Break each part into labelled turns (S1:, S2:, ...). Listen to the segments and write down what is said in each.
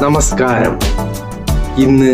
S1: നമസ്കാരം. ഇന്ന്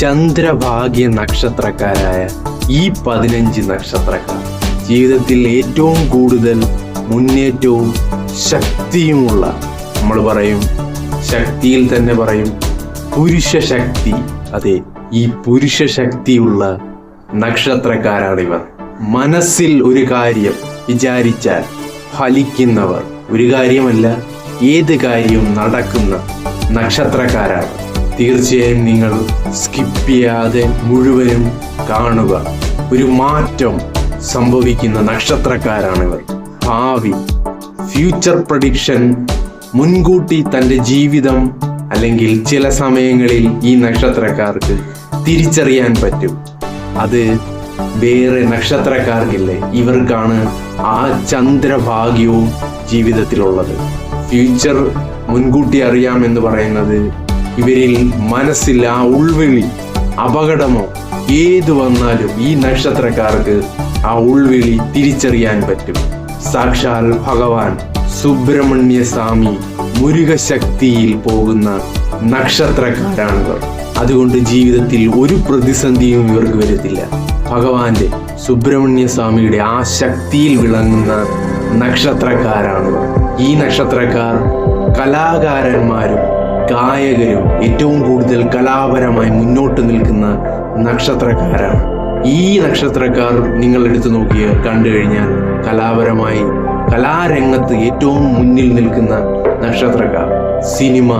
S1: ചന്ദ്രഭാഗ്യ നക്ഷത്രക്കാരായ ഈ പതിനഞ്ച് നക്ഷത്രക്കാർ ജീവിതത്തിൽ ഏറ്റവും കൂടുതൽ മുന്നേറ്റവും ശക്തിയുമുള്ള നമ്മൾ പറയും ശക്തിയിൽ തന്നെ പറയും പുരുഷ ശക്തി. അതെ ഈ പുരുഷ ശക്തിയുള്ള നക്ഷത്രക്കാരാണിവർ. മനസ്സിൽ ഒരു കാര്യം വിചാരിച്ചാൽ ഫലിക്കുന്നവർ. ഒരു കാര്യമല്ല ഏത് കാര്യവും നടക്കുന്ന നക്ഷത്രക്കാരാണ്. തീർച്ചയായും നിങ്ങൾ സ്കിപ്പ് ചെയ്യാതെ മുഴുവനും കാണുക. ഒരു മാറ്റം സംഭവിക്കുന്ന നക്ഷത്രക്കാരാണിവർ. ഭാവി ഫ്യൂച്ചർ പ്രഡിക്ഷൻ മുൻകൂട്ടി തന്റെ ജീവിതം അല്ലെങ്കിൽ ചില സമയങ്ങളിൽ ഈ നക്ഷത്രക്കാർക്ക് തിരിച്ചറിയാൻ പറ്റും. അത് വേറെ നക്ഷത്രക്കാർക്കില്ലേ? ഇവർക്കാണ് ആ ചന്ദ്രഭാഗ്യവും ജീവിതത്തിലുള്ളത്. ഫ്യൂച്ചർ മുൻകൂട്ടി അറിയാം എന്ന് പറയുന്നത് ഇവരിൽ മനസ്സിൽ ആ ഉൾവിളി അപകടമോ ഏത് വന്നാലും ഈ നക്ഷത്രക്കാർക്ക് ആ ഉൾവിളി തിരിച്ചറിയാൻ പറ്റും. സാക്ഷാൽ ഭഗവാൻ സുബ്രഹ്മണ്യ സ്വാമി മുരുകശക്തിയിൽ പോകുന്ന നക്ഷത്രക്കാരാണിവർ. അതുകൊണ്ട് ജീവിതത്തിൽ ഒരു പ്രതിസന്ധിയും ഇവർക്ക് വരത്തില്ല. ഭഗവാന്റെ സുബ്രഹ്മണ്യ സ്വാമിയുടെ ആ ശക്തിയിൽ വിളങ്ങുന്ന നക്ഷത്രക്കാരാണ് ഈ നക്ഷത്രക്കാർ കലാകാരന്മാരും ഗായകരും ഏറ്റവും കൂടുതൽ കലാപരമായി മുന്നോട്ട് നിൽക്കുന്ന നക്ഷത്രക്കാരാണ്. ഈ നക്ഷത്രക്കാർ നിങ്ങൾ എടുത്തു നോക്കിയ കണ്ടു കഴിഞ്ഞാൽ കലാപരമായി കലാരംഗത്ത് ഏറ്റവും മുന്നിൽ നിൽക്കുന്ന നക്ഷത്രക്കാർ. സിനിമ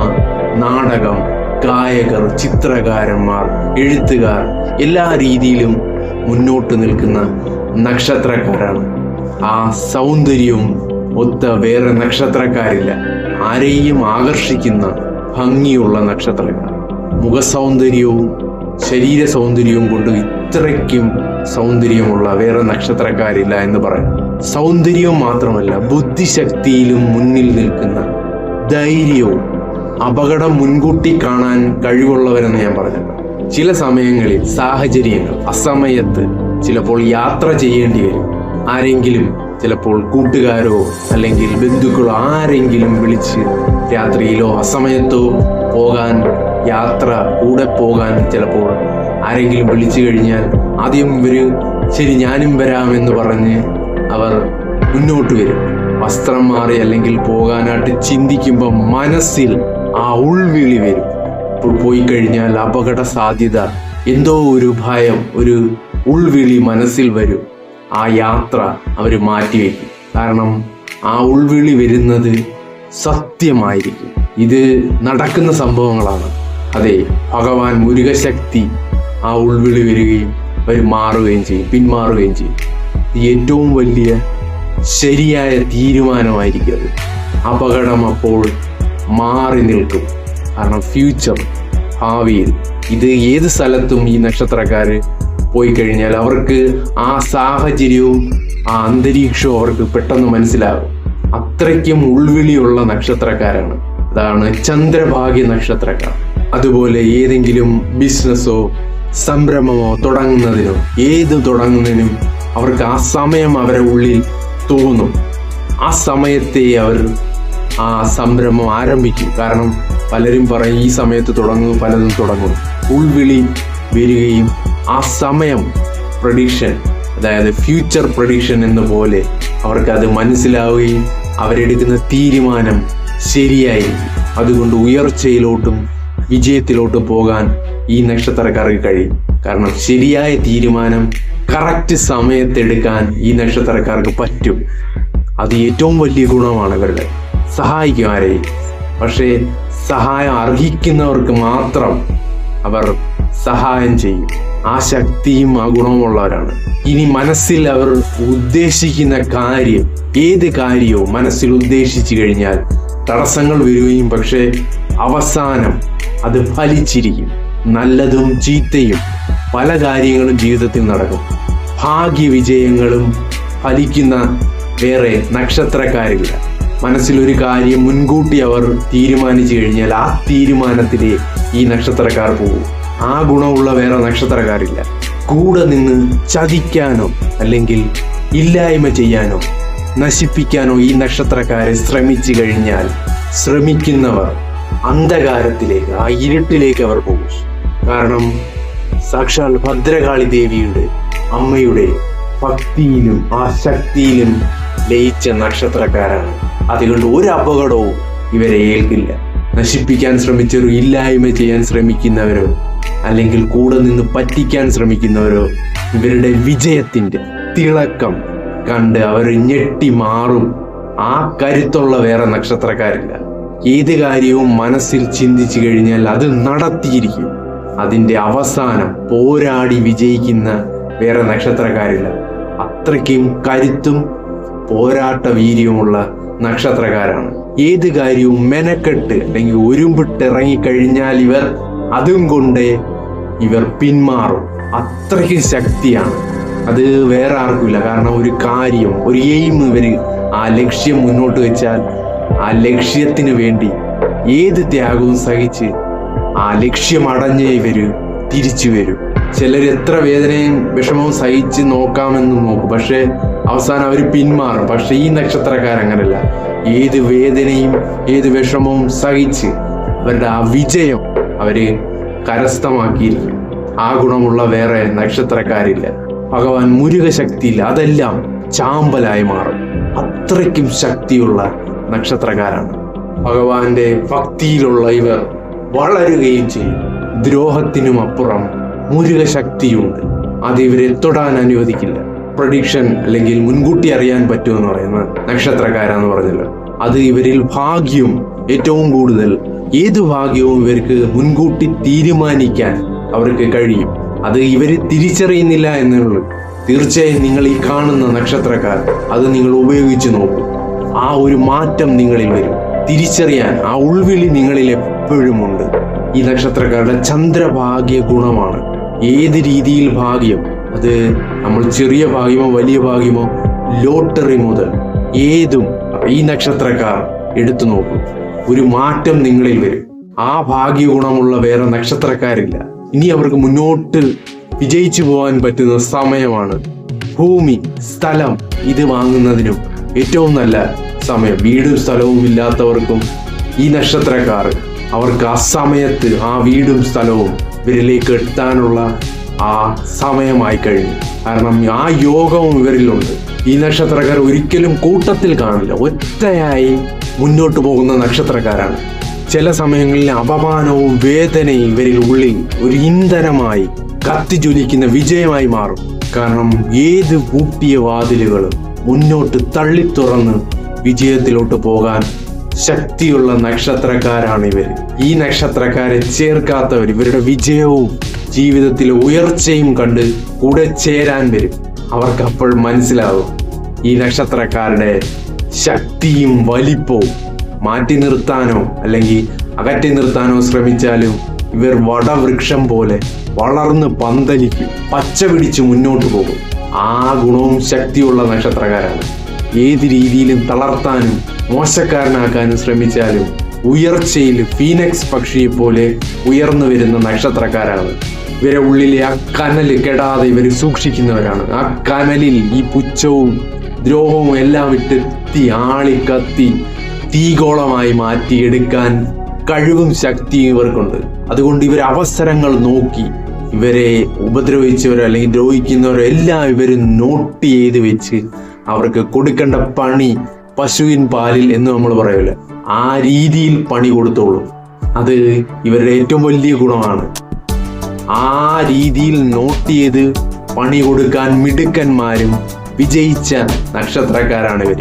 S1: നാടകം ഗായകർ ചിത്രകാരന്മാർ എഴുത്തുകാർ എല്ലാ രീതിയിലും മുന്നോട്ട് നിൽക്കുന്ന നക്ഷത്രക്കാരാണ്. ആ സൗന്ദര്യവും ഒത്ത വേറെ നക്ഷത്രക്കാരില്ല. ആരെയും ആകർഷിക്കുന്ന ഭംഗിയുള്ള നക്ഷത്രക്കാർ. മുഖസൗന്ദര്യവും ശരീര സൗന്ദര്യവും കൊണ്ട് ഇത്രയ്ക്കും സൗന്ദര്യമുള്ള വേറെ നക്ഷത്രക്കാരില്ല എന്ന് പറയാം. സൗന്ദര്യവും മാത്രമല്ല ബുദ്ധിശക്തിയിലും മുന്നിൽ നിൽക്കുന്ന ധൈര്യവും അപകടം മുൻകൂട്ടി കാണാൻ കഴിവുള്ളവരെന്ന് ഞാൻ പറഞ്ഞിട്ടുണ്ട് ചില സമയങ്ങളിൽ സാഹചര്യങ്ങൾ അസമയത്ത് ചിലപ്പോൾ യാത്ര ചെയ്യേണ്ടി വരും. ആരെങ്കിലും ചിലപ്പോൾ കൂട്ടുകാരോ അല്ലെങ്കിൽ ബന്ധുക്കളോ ആരെങ്കിലും വിളിച്ച് രാത്രിയിലോ അസമയത്തോ പോകാൻ യാത്ര കൂടെ പോകാൻ ചിലപ്പോൾ ആരെങ്കിലും വിളിച്ചു കഴിഞ്ഞാൽ ആദ്യം ഇവർ ശരി ഞാനും വരാമെന്ന് പറഞ്ഞ് അവർ മുന്നോട്ട് വരും. വസ്ത്രം മാറി അല്ലെങ്കിൽ പോകാനായിട്ട് ചിന്തിക്കുമ്പോൾ മനസ്സിൽ ആ ഉൾവിളി വരും. അപ്പോൾ പോയി കഴിഞ്ഞാൽ അപകട സാധ്യത എന്തോ ഒരു ഭയം ഒരു ഉൾവിളി മനസ്സിൽ വരും. ആ യാത്ര അവർ മാറ്റിവെക്കും. കാരണം ആ ഉൾവിളി വരുന്നത് സത്യമായിരിക്കും. ഇത് നടക്കുന്ന സംഭവങ്ങളാണ്. അതെ ഭഗവാൻ മുരുകശക്തി ആ ഉൾവിളി വരികയും അവർ മാറുകയും ചെയ്യും പിന്മാറുകയും ചെയ്യും. ഏറ്റവും വലിയ ശരിയായ തീരുമാനമായിരിക്കും അത്. അപകടം അപ്പോൾ മാറി നിൽക്കും. കാരണം ഫ്യൂച്ചർ ഭാവിയിൽ ഇത് ഏത് സ്ഥലത്തും ഈ നക്ഷത്രക്കാർ പോയി കഴിഞ്ഞാൽ അവർക്ക് ആ സാഹചര്യവും ആ അന്തരീക്ഷവും അവർക്ക് പെട്ടെന്ന് മനസ്സിലാകും. അത്രയ്ക്കും ഉൾവിളിയുള്ള നക്ഷത്രക്കാരാണ്. അതാണ് ചന്ദ്രഭാഗ്യ നക്ഷത്രക്കാർ. അതുപോലെ ഏതെങ്കിലും ബിസിനസ്സോ സംരംഭമോ തുടങ്ങുന്നതിനോ ഏത് തുടങ്ങുന്നതിനും അവർക്ക് ആ സമയം അവരെ ഉള്ളിൽ തോന്നും. ആ സമയത്തെ അവർ ആ സംരംഭം ആരംഭിക്കും. കാരണം പലരും പറയും ഈ സമയത്ത് തുടങ്ങും പലതും തുടങ്ങും. ഉൾവിളി വരികയും ആ സമയം പ്രഡിക്ഷൻ അതായത് ഫ്യൂച്ചർ പ്രഡിക്ഷൻ എന്ന പോലെ അവർക്കത് മനസ്സിലാവുകയും അവരെടുക്കുന്ന തീരുമാനം ശരിയായി അതുകൊണ്ട് ഉയർച്ചയിലോട്ടും വിജയത്തിലോട്ടും പോകാൻ ഈ നക്ഷത്രക്കാർക്ക് കഴിയും. കാരണം ശരിയായ തീരുമാനം കറക്റ്റ് സമയത്തെടുക്കാൻ ഈ നക്ഷത്രക്കാർക്ക് പറ്റും. അത് ഏറ്റവും വലിയ ഗുണമാണ് ഇവരുടെ സഹായിക്കും ആരെയും പക്ഷേ സഹായം അർഹിക്കുന്നവർക്ക് മാത്രം അവർ സഹായം ചെയ്യും. ആ ശക്തിയും ആ ഗുണവുമുള്ളവരാണ്. ഇനി മനസ്സിൽ അവർ ഉദ്ദേശിക്കുന്ന കാര്യം ഏത് കാര്യവും മനസ്സിൽ ഉദ്ദേശിച്ചു കഴിഞ്ഞാൽ തടസ്സങ്ങൾ വരികയും പക്ഷേ അവസാനം അത് ഫലിച്ചിരിക്കും. നല്ലതും ചീത്തയും പല കാര്യങ്ങളും ജീവിതത്തിൽ നടക്കും. ഭാഗ്യവിജയങ്ങളും ഫലിക്കുന്ന വേറെ നക്ഷത്രക്കാരില്ല. മനസ്സിലൊരു കാര്യം മുൻകൂട്ടി അവർ തീരുമാനിച്ചു കഴിഞ്ഞാൽ ആ തീരുമാനത്തിലെ ഈ നക്ഷത്രക്കാർ പോകും. ആ ഗുണമുള്ള വേറെ നക്ഷത്രക്കാരില്ല. കൂടെ നിന്ന് ചതിക്കാനോ അല്ലെങ്കിൽ ഇല്ലായ്മ ചെയ്യാനോ നശിപ്പിക്കാനോ ഈ നക്ഷത്രക്കാരെ ശ്രമിച്ചു കഴിഞ്ഞാൽ ശ്രമിക്കുന്നവർ അന്ധകാരത്തിലേക്ക് ആ ഇരുട്ടിലേക്ക് അവർ പോകും. കാരണം സാക്ഷാൽ ഭദ്രകാളി ദേവിയുടെ അമ്മയുടെ ഭക്തിയിലും ആ ശക്തിയിലും ലയിച്ച നക്ഷത്രക്കാരാണ്. അതുകൊണ്ട് ഒരു അപകടവും ഇവരെ ഏൽക്കില്ല. നശിപ്പിക്കാൻ ശ്രമിച്ചവരോ ഇല്ലായ്മ ചെയ്യാൻ ശ്രമിക്കുന്നവരോ അല്ലെങ്കിൽ കൂടെ നിന്ന് പറ്റിക്കാൻ ശ്രമിക്കുന്നവരോ ഇവരുടെ വിജയത്തിന്റെ തിളക്കം കണ്ട് അവർ ഞെട്ടി മാറും. ആ കരുത്തുള്ള വേറെ നക്ഷത്രക്കാരില്ല. ഏത് കാര്യവും മനസ്സിൽ ചിന്തിച്ചു കഴിഞ്ഞാൽ അത് നടത്തിയിരിക്കും. അതിന്റെ അവസാനം പോരാടി വിജയിക്കുന്ന വേറെ നക്ഷത്രക്കാരില്ല. അത്രയ്ക്കും കരുത്തും പോരാട്ട വീര്യമുള്ള നക്ഷത്രക്കാരാണ് ഏത് കാര്യവും മെനക്കെട്ട് അല്ലെങ്കിൽ ഒരുമ്പിട്ട് ഇറങ്ങിക്കഴിഞ്ഞാൽ ഇവർ അതും കൊണ്ട് ഇവർ പിന്മാറും. അത്രയ്ക്ക് ശക്തിയാണ്. അത് വേറെ ആർക്കുമില്ല. കാരണം ഒരു കാര്യം ഒരു എയിം ഇവർ ആ ലക്ഷ്യം മുന്നോട്ട് വെച്ചാൽ ആ ലക്ഷ്യത്തിന് വേണ്ടി ഏത് ത്യാഗവും സഹിച്ച് ആ ലക്ഷ്യം അടഞ്ഞേ ഇവർ തിരിച്ചു വരും. ചിലർ എത്ര വേദനയും വിഷമവും സഹിച്ച് നോക്കാമെന്ന് നോക്കും. പക്ഷേ അവസാനം അവർ പിന്മാറും. പക്ഷെ ഈ നക്ഷത്രക്കാരങ്ങനല്ല ഏത് വേദനയും ഏത് വിഷമവും സഹിച്ച് അവരുടെ ആ വിജയം അവർ കരസ്ഥമാക്കിയിരിക്കും. ആ ഗുണമുള്ള വേറെ നക്ഷത്രക്കാരില്ല. ഭഗവാൻ മുരുക ശക്തിയില്ല അതെല്ലാം ചാമ്പലായി മാറും. അത്രയ്ക്കും ശക്തിയുള്ള നക്ഷത്രക്കാരാണ്. ഭഗവാന്റെ ഭക്തിയിലുള്ള ഇവർ വളരുകയും ചെയ്യും. ദ്രോഹത്തിനും അപ്പുറം മുരുക ശക്തിയുണ്ട് അത് ഇവരെ തൊടാൻ അനുവദിക്കില്ല. പ്രഡിക്ഷൻ അല്ലെങ്കിൽ മുൻകൂട്ടി അറിയാൻ പറ്റുമെന്ന് പറയുന്ന നക്ഷത്രക്കാരാന്ന് പറഞ്ഞല്ലോ. അത് ഇവരിൽ ഭാഗ്യം ഏറ്റവും കൂടുതൽ. ഏത് ഭാഗ്യവും ഇവർക്ക് മുൻകൂട്ടി തീരുമാനിക്കാൻ അവർക്ക് കഴിയും. അത് ഇവർ തിരിച്ചറിയുന്നില്ല എന്നുള്ളത് തീർച്ചയായും നിങ്ങൾ ഈ കാണുന്ന നക്ഷത്രക്കാർ അത് നിങ്ങൾ ഉപയോഗിച്ച് നോക്കും. ആ ഒരു മാറ്റം നിങ്ങളിൽ വരും. തിരിച്ചറിയാൻ ആ ഉൾവിളി നിങ്ങളിൽ എപ്പോഴും ഉണ്ട് ഈ നക്ഷത്രക്കാരുടെ ചന്ദ്രഭാഗ്യ ഗുണമാണ്. ഏത് രീതിയിൽ ഭാഗ്യം? അത് നമ്മൾ ചെറിയ ഭാഗ്യമോ വലിയ ഭാഗ്യമോ ലോട്ടറി മുതൽ ഏതും ഈ നക്ഷത്രക്കാർ എടുത്തു നോക്കും. ഒരു മാറ്റം നിങ്ങളിൽ വരും. ആ ഭാഗ്യ ഗുണമുള്ള വേറെ നക്ഷത്രക്കാരില്ല. ഇനി അവർക്ക് മുന്നോട്ട് വിജയിച്ചു പോകാൻ പറ്റുന്ന സമയമാണ് ഭൂമി സ്ഥലം ഇത് വാങ്ങുന്നതിനും ഏറ്റവും നല്ല സമയം. വീടും സ്ഥലവും ഇല്ലാത്തവർക്കും ഈ നക്ഷത്രക്കാർ അവർക്ക് ആ സമയത്ത് ആ വീടും സ്ഥലവും ഇവരിലേക്ക് എത്താനുള്ള ആ സമയമായി കഴിഞ്ഞു. കാരണം ആ യോഗവും ഇവരിലുണ്ട്. ഈ നക്ഷത്രക്കാർ ഒരിക്കലും കൂട്ടത്തിൽ കാണില്ല. ഒറ്റയായി മുന്നോട്ട് പോകുന്ന നക്ഷത്രക്കാരാണ്. ചില സമയങ്ങളിൽ അപമാനവും വേദനയും ഇവരിൽ ഉള്ളിൽ ഒരു ഇന്ധനമായി കത്തിജ്വലിക്കുന്ന വിജയമായി മാറും. കാരണം ഏത് പൂട്ടിയ വാതിലുകളും മുന്നോട്ട് തള്ളി തുറന്ന് വിജയത്തിലോട്ട് പോകാൻ ശക്തിയുള്ള നക്ഷത്രക്കാരാണ് ഇവർ ഈ നക്ഷത്രക്കാരെ ചേർക്കാത്തവർ ഇവരുടെ വിജയവും ജീവിതത്തിലെ ഉയർച്ചയും കണ്ട് കൂടെ ചേരാൻ വരും. അവർക്ക് അപ്പോൾ മനസ്സിലാവും ഈ നക്ഷത്രക്കാരുടെ ശക്തിയും വലിപ്പവും മാറ്റി നിർത്താനോ അല്ലെങ്കിൽ അകറ്റി നിർത്താനോ ശ്രമിച്ചാലും ഇവർ വടവൃക്ഷം പോലെ വളർന്ന് പന്തലിക്കും പച്ച പിടിച്ച് മുന്നോട്ട് പോകും. ആ ഗുണവും ശക്തിയുള്ള നക്ഷത്രക്കാരാണ്. ഏത് രീതിയിലും തളർത്താനും മോശക്കാരനാക്കാനും ശ്രമിച്ചാലും ഉയർച്ചയിൽ ഫീനക്സ് പക്ഷിയെ പോലെ ഉയർന്നു വരുന്ന നക്ഷത്രക്കാരാണ്. ഇവരെ ഉള്ളിലെ ആ കനൽ കെടാതെ ഇവർ സൂക്ഷിക്കുന്നവരാണ്. ആ കനലിൽ ഈ പുച്ഛവും ദ്രോഹവും എല്ലാം ഇട്ടെത്തി ആളി കത്തി തീഗോളമായി മാറ്റിയെടുക്കാൻ കഴിവും ശക്തിയും ഇവർക്കുണ്ട്. അതുകൊണ്ട് ഇവർ അവസരങ്ങൾ നോക്കി ഇവരെ ഉപദ്രവിച്ചവരോ അല്ലെങ്കിൽ ദ്രോഹിക്കുന്നവരോ എല്ലാം ഇവർ നോട്ട് ചെയ്ത് വെച്ച് അവർക്ക് കൊടുക്കേണ്ട പണി പശുവിൻ പാലിൽ എന്ന് നമ്മൾ പറയൂല. ആ രീതിയിൽ പണി കൊടുത്തോളും. അത് ഇവരുടെ ഏറ്റവും വലിയ ഗുണമാണ്. ആ രീതിയിൽ നോട്ട് ചെയ്ത് പണി കൊടുക്കാൻ മിടുക്കന്മാരും വിജയിച്ച നക്ഷത്രക്കാരാണ് ഇവർ.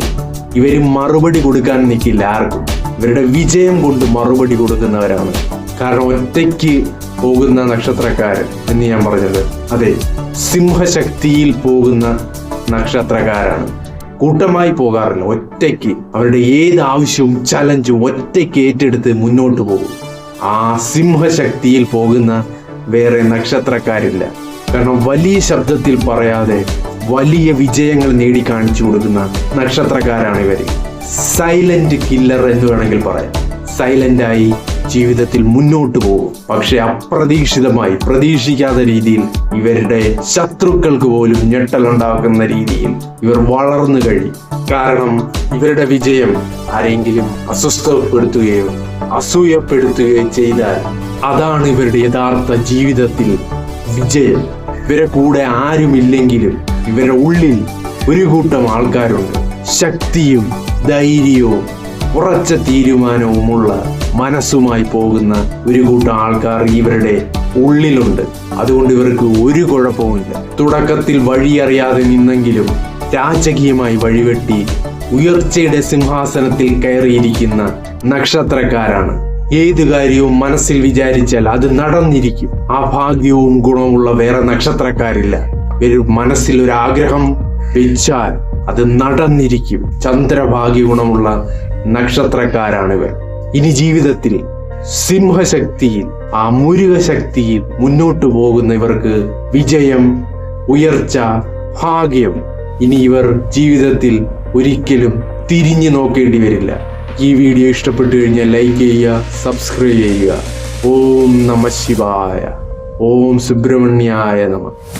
S1: ഇവർ മറുപടി കൊടുക്കാൻ നിൽക്കില്ല ആർക്കും. ഇവരുടെ വിജയം കൊണ്ട് മറുപടി കൊടുക്കുന്നവരാണ്. കാരണം ഒറ്റയ്ക്ക് പോകുന്ന നക്ഷത്രക്കാരൻ എന്ന് ഞാൻ പറഞ്ഞത്. അതെ സിംഹശക്തിയിൽ പോകുന്ന നക്ഷത്രക്കാരാണ്. കൂട്ടമായി പോകാറില്ല. ഒറ്റയ്ക്ക്. അവരുടെ ഏത് ആവശ്യവും ചലഞ്ചും ഒറ്റയ്ക്ക് ഏറ്റെടുത്ത് മുന്നോട്ട് പോകും. ആ സിംഹശക്തിയിൽ പോകുന്ന വേറെ നക്ഷത്രക്കാരില്ല. കാരണം വലിയ ശബ്ദത്തിൽ പറയാതെ വലിയ വിജയങ്ങൾ നേടി കാണിച്ചു കൊടുക്കുന്ന നക്ഷത്രക്കാരാണ് ഇവർ സൈലന്റ് കില്ലർ എന്ന് വേണമെങ്കിൽ പറയാം. സൈലന്റായി ജീവിതത്തിൽ മുന്നോട്ട് പോകും. പക്ഷെ അപ്രതീക്ഷിതമായി പ്രതീക്ഷിക്കാത്ത രീതിയിൽ ഇവരുടെ ശത്രുക്കൾക്ക് പോലും ഞെട്ടലുണ്ടാക്കുന്ന രീതിയിൽ ഇവർ വളർന്നു കഴിയും. കാരണം ഇവരുടെ വിജയം ആരെങ്കിലും അസ്വസ്ഥപ്പെടുത്തുകയോ അസൂയപ്പെടുത്തുകയോ ചെയ്താൽ അതാണ് ഇവരുടെ യഥാർത്ഥ ജീവിതത്തിൽ വിജയം. ഇവരെ കൂടെ ആരുമില്ലെങ്കിലും ഇവരുടെ ഉള്ളിൽ ഒരു കൂട്ടം ആൾക്കാരുണ്ട്. ശക്തിയും ധൈര്യവും ഉറച്ച തീരുമാനവുമുള്ള മനസ്സുമായി പോകുന്ന ഒരു കൂട്ടം ആൾക്കാർ ഇവരുടെ ഉള്ളിലുണ്ട്. അതുകൊണ്ട് ഇവർക്ക് ഒരു കുഴപ്പവുമില്ല. തുടക്കത്തിൽ വഴിയറിയാതെ നിന്നെങ്കിലും രാജകീയമായി വഴിവെട്ടി ഉയർച്ചയുടെ സിംഹാസനത്തിൽ കയറിയിരിക്കുന്ന നക്ഷത്രക്കാരാണ്. ഏത് കാര്യവും മനസ്സിൽ വിചാരിച്ചാൽ അത് നടന്നിരിക്കും. ആ ഭാഗ്യവും ഗുണവുമുള്ള വേറെ നക്ഷത്രക്കാരില്ല. ഒരു മനസ്സിൽ ഒരു ആഗ്രഹം വെച്ചാൽ അത് നടന്നിരിക്കും. ചന്ദ്രഭാഗ്യ ഗുണമുള്ള നക്ഷത്രക്കാരാണിവർ. ഇനി ജീവിതത്തിൽ സിംഹശക്തിയിൽ ആ മുരുക ശക്തിയിൽ മുന്നോട്ടു പോകുന്ന ഇവർക്ക് വിജയം ഉയർച്ച ഭാഗ്യം. ഇനി ഇവർ ജീവിതത്തിൽ ഒരിക്കലും തിരിഞ്ഞു നോക്കേണ്ടി വരില്ല. ഈ വീഡിയോ ഇഷ്ടപ്പെട്ടു കഴിഞ്ഞാൽ ലൈക്ക് ചെയ്യുക സബ്സ്ക്രൈബ് ചെയ്യുക. ഓം നമ ശിവായ. ഓം സുബ്രഹ്മണ്യായ നമ.